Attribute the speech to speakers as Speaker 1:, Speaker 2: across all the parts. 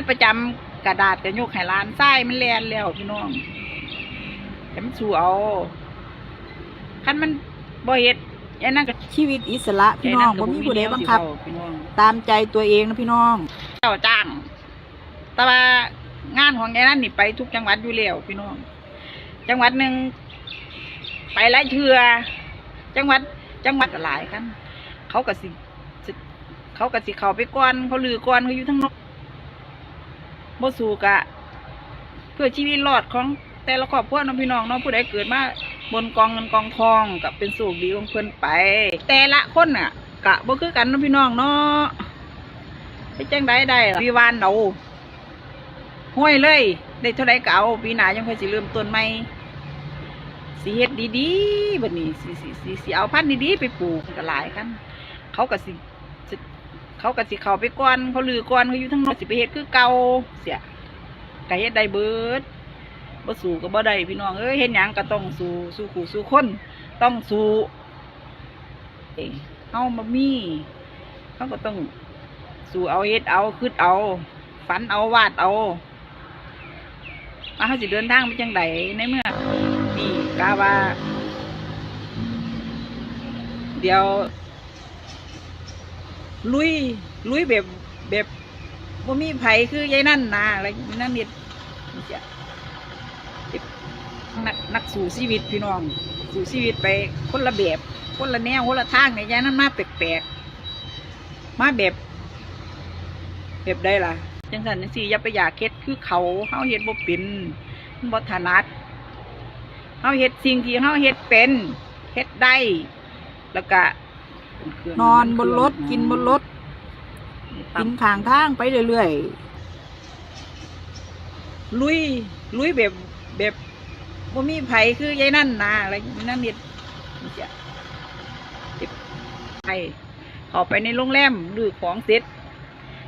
Speaker 1: านประจำกระดาษกับยกให้ร้านทรายมันแลนแล้วพี่น้องแต่มันสู้เอาคันมันบ่เฮ็ดไอ้นั่นก็
Speaker 2: ชีวิตอิสระพี่น้องบ่มีผู้ใดบังคับ
Speaker 1: พี่น้อง
Speaker 2: ตามใจตัวเองนะพี่น้อง
Speaker 1: เจ้าจ้าง แต่ว่างานของไอ้นั่นนี่ไปทุกจังหวัดอยู่แล้วพี่น้อง จังหวัดหนึ่งไปหลายเทือจังหวัดจังหวัดก็หลายกัน เขาก็สิสิเขาก็สิเขาไปก่อนเขาลือก่อนเขาอยู่ทั้งนอก บ่สู้กะ เพื่อชีวิตรอดของแต่ละครอบครัวน้องพี่น้องเน้องผู้ใดเกิดมาบนกองเงินกองทองกับเป็นสูกดีของเพิ่นไป แต่ละคนน่ะ กะบ่คือกันน้องพี่น้องเนาะไปจังได้ได้ล่ะวิวานเอาห้วยเลย ได้เท่าไรเก็เอาปีหนายังค่อยสิเริ่มต้นใหม่สิเฮ็ดดีๆบัดนี้สิสิสิสิเอาพันธุ์ดีๆไปปลูกก็หลายกัน เขาก็สิสิ เขาก็สิเขาไปก่อนเขาลือก่อนเขาอยู่ทั้งนอกสิไปเฮ็ดคือเก่าเสียก็เฮ็ดได้เบิดบ่สู้ก็บ่ได้พี่น้องเอ้ยเฮ็ดหยังก็ต้องสู้สู้ขู่สู้คนต้องสู้เอ้เฮาบ่มีเฮาก็ต้องสู้เอาเฮ็ดเอาคิดเอา ฝันเอาวาดเอาว่าเฮาสิเดินทางไปจังไดในเมื่อนี่กาว่า เดี๋ยว ลุยลุยแบบแบบบ่มีไผคือยายนั่นนะอะไรนั่นเน็ดจะนักนักสู่ชีวิตพี่น้อง สู่ชีวิตไปคนละแบบคนละแนวคนละทางเนี่ยยายนั่นมาแปลกๆมาแบบแบบได้ล่ะจังสันจังสี่อย่าไปอยากเฮ็ดคือเขาเฮาเฮ็ดบ่เป็นมันบ่ถนัดเฮาเฮ็ดสิ่งที่เฮาเฮ็ดเป็นเฮ็ดได้แล้วก็
Speaker 2: นอนบนรถกินบนรถกินข้างทางไปเรื่อย
Speaker 1: ลุย ลุยแบบแบบบ่มีไผคือยายนั่นนะอะไรนั่นเน็ดจะไปเข้าไปในโรงแรมดูของเสร็จ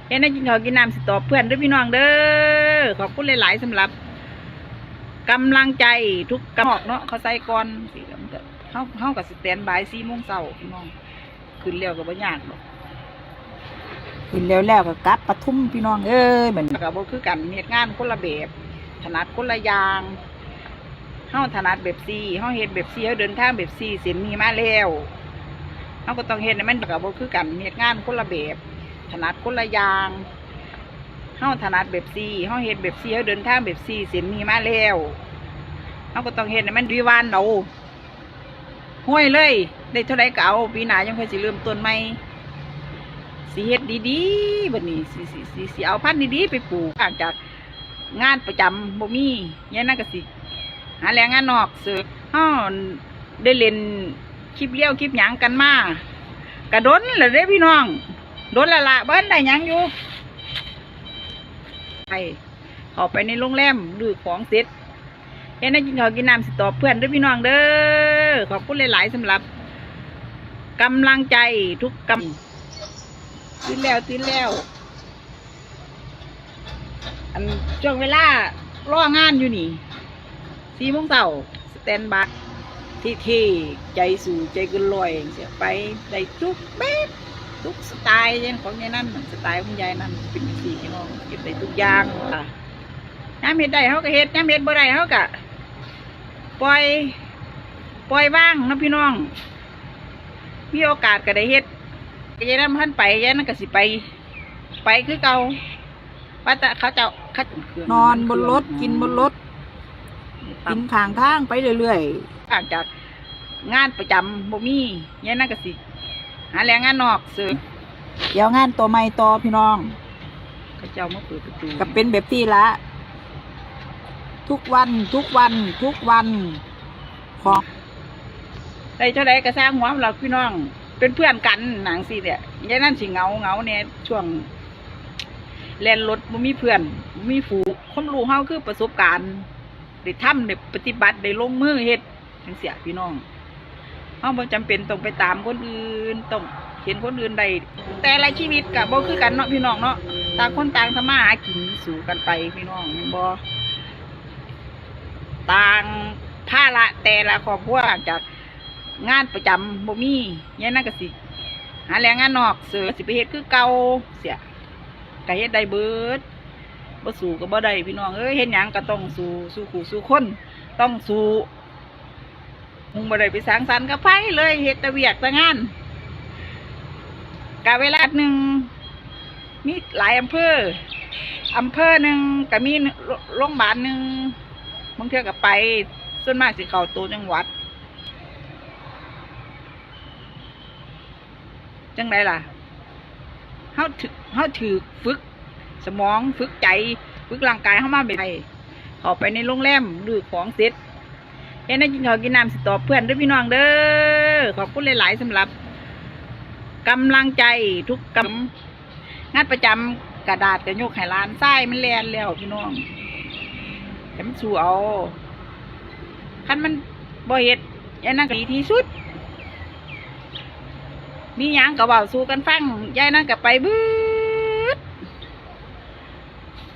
Speaker 1: เฮ็ดให้กินข้าวกินน้ำสิตอบเพื่อนเด้วยพี่น้องเด้อขอบคุณหลายๆสำหรับกำลังใจทุกกำหอกเนาะเขาใส่ก่อนสิแล้วมันก็เฮาเฮากับสแตนบาย4โมงเช้าพี่น้อง ขึ้นแล้วก็บ่ยากหรอก
Speaker 2: ๆกินแล้วแล้วก็กลับปทุมพี่น้องเอ้ยเหมือน
Speaker 1: ก็บ่คือกันเฮ็ดงานคนละแบบถนัดคนละอย่างเฮาถนัดแบบซีเฮาเฮ็ดแบบซีเฮาเดินทางแบบซีเส้นมีมาแล้วเฮาก็ต้องเฮ็ดให้มันก็บ่คือกันเฮ็ดงานคนละแบบถนัดคนละอย่างเฮาถนัดแบบซีเฮาเฮ็ดแบบซีเฮาเดินทางแบบซีเส้นมีมาแล้วเฮาก็ต้องเฮ็ดให้มันดีวานเอาห้วยเลย ได้เท่าไรก็เอาปีหน้ายังค่อยสิเริ่มต้นใหม่สิเฮ็ดดีๆบัดนี้สิสิสิสิเอาพันธุ์ดีๆไปปลูกห่างจากงานประจำบ่มียายนั่นก็สิหาแรงงานนอกเสือเฮาได้เล่นคลิปเลี้ยวคลิปหยังกันมากระโดนเลยเด้พี่น้องโดนละละเบิ้นได้ยังอยู่ไปเข้าไปในโรงแรมดูของเสร็จเฮ็ดให้กินข้าวกินน้ำสิตอบเพื่อนเด้วยพี่น้องเด้อขอบคุณหลายๆสำหรับ กำลังใจทุกกำตื่นแล้วตื่นแล้ว อันช่วงเวลารองานอยู่นี่สี่โมงเช้าสแตนบายที่ที่ใจสู่ใจกินลอยเสียไปได้ทุกแบบทุกสไตล์ย่างของยายนั่นสไตล์ของยายนั่นเป็นสี่พี่น้องเก็บได้ทุกอย่างอะน้ำเห็ดได้เขาก็เห็ดน้ำเห็ดบ่ได้เขาก็ปล่อย ปล่อยว่างนะพี่น้อง มีโอกาสก็ได้เฮ็ดยายนั่นพันไปยายนั่นก็สิไป ไปคือเก่าว่าแต่เขาจะเขา
Speaker 2: นอนบนรถกินบนรถกินข้างทางไปเรื่อย
Speaker 1: ห่างจากงานประจำบ่มียายนั่นก็สิหาแรงงานนอกเสือ
Speaker 2: ๆเดี๋ยวงานตัวใหม่ต่อพี่น้อง
Speaker 1: เขาเจ้ามาเปิดประตู
Speaker 2: ก็เป็นแบบที่ละ ทุกวันทุกวันทุกวันของ
Speaker 1: ได้เท่าไรก็สร้างหัวเราพี่น้อง เป็นเพื่อนกันหนังสิเนี่ยยายนั่นสิเงาเงาเนี่ยช่วงแล่นรถบ่มีเพื่อนบ่มีฝูงคนรู้เฮาคือประสบการณ์ได้ทำได้ปฏิบัติได้ลงมือเฮ็ดจังเสียพี่น้องเฮาบ่จำเป็นต้องไปตามคนอื่นต้องเห็นคนอื่นได้แต่ละชีวิตก็บ่คือกันเนาะพี่น้องเนาะต่างคนต่างทำมาหากินสู่กันไปพี่น้องแม่นบ่ต่างภาระแต่ละครอบครัวจาก งานประจำบ่มียายนั่นก็สิ หาแรงงานนอกเสือสิไปเฮ็ดคือเก่าเสียก็เฮ็ดได้เบิดบ่สู้ก็บ่ได้พี่น้องเอ้ยเฮ็ดหยังก็ต้องสู้สู้ขู่สู้คนต้องสู้มึงบ่ได้ไปสร้างสรรค์กับไผเลยเฮ็ดต่เวียกต่งานกะเวลาหนึ่งมีหลายอำเภออำเภอหนึ่งก็มีโรงพยาบาลหนึ่งบางเทื่อก็ไป ส่วนมากสิเข้าตัวจังหวัด จังไดล่ะเฮาถือเฮาถือฝึก สมองฝึกใจ ฝึกร่างกายเข้ามาเป็นไงเข้าไปในโรงแรมดูของเสร็จเห็นได้กินข้าวกินน้ำสิตอบเพื่อนด้วยพี่น้องเด้อขอบคุณหลายๆสำหรับกำลังใจทุกกำงานประจำกระดาษกระยกไหลานไส้มันแลนแล้วพี่น้องแต่มันสู้เอาคันมันบ่เฮ็ดยันนั่นก็ดีที่สุด มีหยังก็เบาสู้กันฟังยายนั่นก็ไปบืด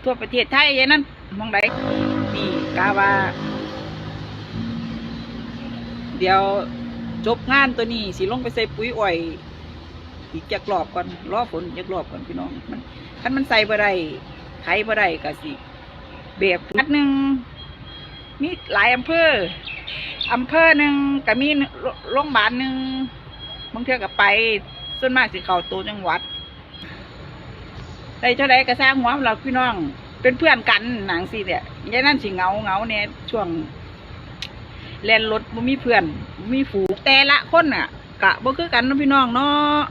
Speaker 1: ทั่วประเทศไทยยายนั่นมองใดนี่กาว่า เดี๋ยวจบงานตัวนี้สิลงไปใส่ปุ๋ยอ้อยอีกจักรอบก่อนรอฝนจักรอบก่อนพี่น้องมันคันมันใส่บ่ได้ไถบ่ได้ก็สิแบบนัดหนึ่งมีหลายอำเภออำเภอหนึ่งก็มีโรงพยาบาลหนึ่ง บางเทื่อก็ไปส่วนมากสิเข้าตัวจังหวัดได้เท่าไรก็สร้างหัวเราพี่น้อง เป็นเพื่อนกันหนังสิเนี่ยยายนั่นสิเงาเงาเนี่ยช่วงแล่นรถบ่มีเพื่อนบ่มีฝูงแต่ละคนน่ะ กะบ่คือกันนะพี่น้องเนาะ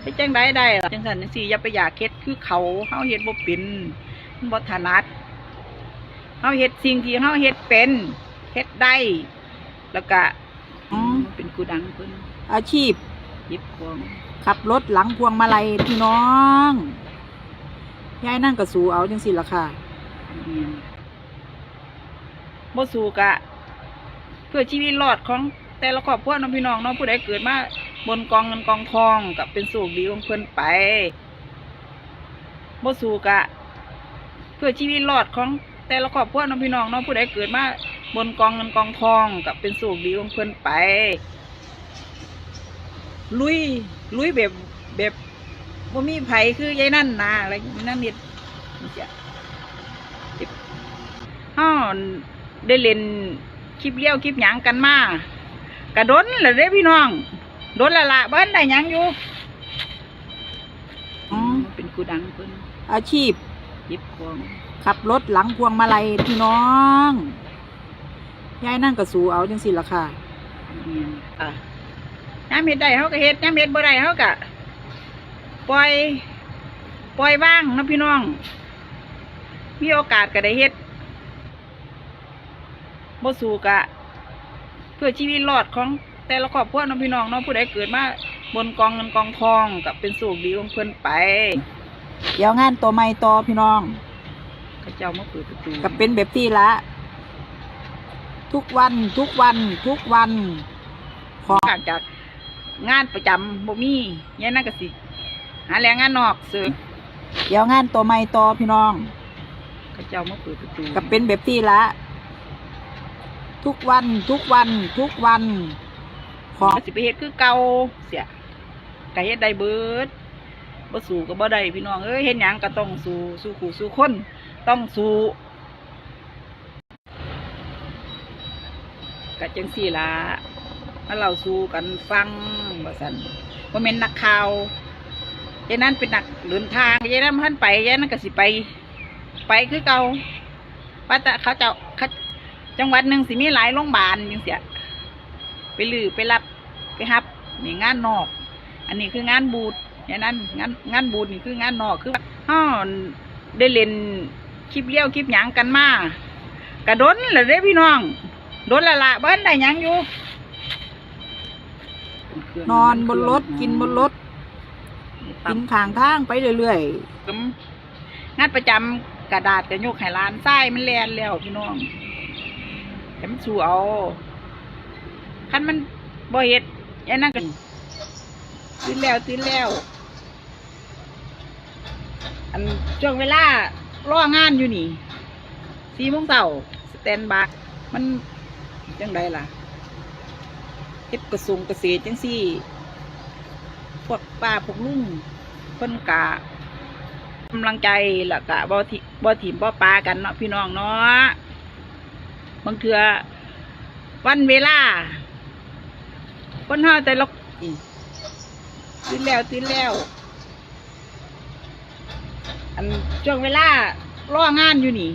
Speaker 1: ไปจังได้ได้จังสันจังซี่อย่าไปอยากเฮ็ดคือเขาเฮาเฮ็ดบ่เป็นมันบ่ถนัดเฮาเฮ็ดสิ่งที่เฮาเฮ็ดเป็นเฮ็ดได้ แล้วก็
Speaker 2: อ๋อ
Speaker 1: เป็นกูดังเพิ่น
Speaker 2: อาชีพ
Speaker 1: หยิบของ
Speaker 2: ขับรถหลังพวงมาลัยพี่น้องยายนั่นก็สู้เอาจังสิล่ะค่ะ
Speaker 1: เมียนบ่สู้กะ เพื่อชีวิตรอดของแต่ละครอบครัวเน้องพี่น้องเน้องผู้ใดเกิดมาบนกองเงินกองทองกับเป็นสูกดีของเพิ่นไปบ่สู้กะ เพื่อชีวิตรอดของแต่ละครอบครัวเน้องพี่น้องเน้องผู้ใดเกิดมาบนกองเงินกองทองกับเป็นสูกดีของเพิ่นไป ลุยลุยแบบแบบบ่มีไผคือยายนั่นนาอะไรนั่นนิดจ้ะฮ้อนได้เล่นคลิปเลี้ยวคลิปหยังกันมากระดนเลยเด้พี่น้องโดนละละเบิ้นได้หยังอยู่
Speaker 2: อ๋อ
Speaker 1: เป็นกูดังเพิ่น
Speaker 2: อาชีพ
Speaker 1: หยิบของ
Speaker 2: ขับรถหลังพวงมาลัยพี่น้องยายนั่นก็สู้เอาจังสิล่ะค่ะ
Speaker 1: เมียนอะ ย้ำเฮ็ดได้เขาก็เฮ็ดย้ำเฮ็ดบ่ได้เขาก็ปล่อย ปล่อยว่างเนาะพี่น้อง มีโอกาสก็ได้เฮ็ดบ่สู้กะ เพื่อชีวิตรอดของแต่ละครอบครัวเน้องพี่น้องเน้องผู้ใดเกิดมาบนกองเงินกองทองกับเป็นสูกดีของเพิ่นไป
Speaker 2: เดี๋ยวงานตัวใหม่ต่อพี่น้อง
Speaker 1: เขาเจ้ามาเปิดประตู
Speaker 2: ก็เป็นแบบที่ละ ทุกวันทุกวันทุกวัน ของ
Speaker 1: หลังจาก งานประจำบ่มียายนั่นก็สิ หาแรงงานนอกเสริม
Speaker 2: เดี๋ยวงานตัวใหม่ต่อพี่น้อง
Speaker 1: เขาเจ้ามาเปิดประตู
Speaker 2: ก็เป็นแบบที่ละ ทุกวันทุกวันทุกวัน ของ
Speaker 1: สิไปเฮ็ดคือเก่าเสียก็เฮ็ดได้เบิดบ่สู้ก็บ่ได้พี่น้องเอ้ยเฮ็ดหยังก็ต้องสู้สู้ขู่สู้คน ต้องสู้ก็จังซี่ล่ะ มาเราสู้กันฟังว่าซั่นบ่แม่นนักข่าวยายนั้นเป็นนักเดินทางยายนั้นบ่ทันไปยายนั้นก็สิไป ไปคือเก่าว่าแต่เขาเจ้าเขาจังหวัดหนึ่งสิมีหลายโรงพยาบาลจังเสียไปลือไปรับไปฮับนี่งานนอก อันนี้คืองานบูดยางนั้นงานงานบูดนี่คืองานนอกคือฮ่อได้เล่นคลิปเลี้ยวคลิปหยังกันมากระดนเลยเด้พี่น้อง โดนละละเบิ้นได้หยังอยู่
Speaker 2: นอนบนรถกินบนรถกินข้างทางไปเรื่อย
Speaker 1: กงานประจำกระดาษกระยกไห้ลานไส้มันแลนแล้วพี่น้องแต่มันสู้เอาคันมันบ่เฮ็ดอยังนั้นก็ตื่นแล้วตื่นแล้ว อันช่วงเวลารองานอยู่นี่สี่โมงเช้าสแตนบายมันจังไดล่ะ เฮ็ดกระทรวงเกษตรจังซี่ พวกป้าพวกลุงเพิ่นกะกำลังใจแล้วก็บ่ทิบ่ถิ่มบ่ปากันเนาะพี่น้องเนาะบางเทื่อวันเวลาคนเฮาแต่ละตื่นแล้วตื่นแล้ว อันช่วงเวลารองานอยู่นี่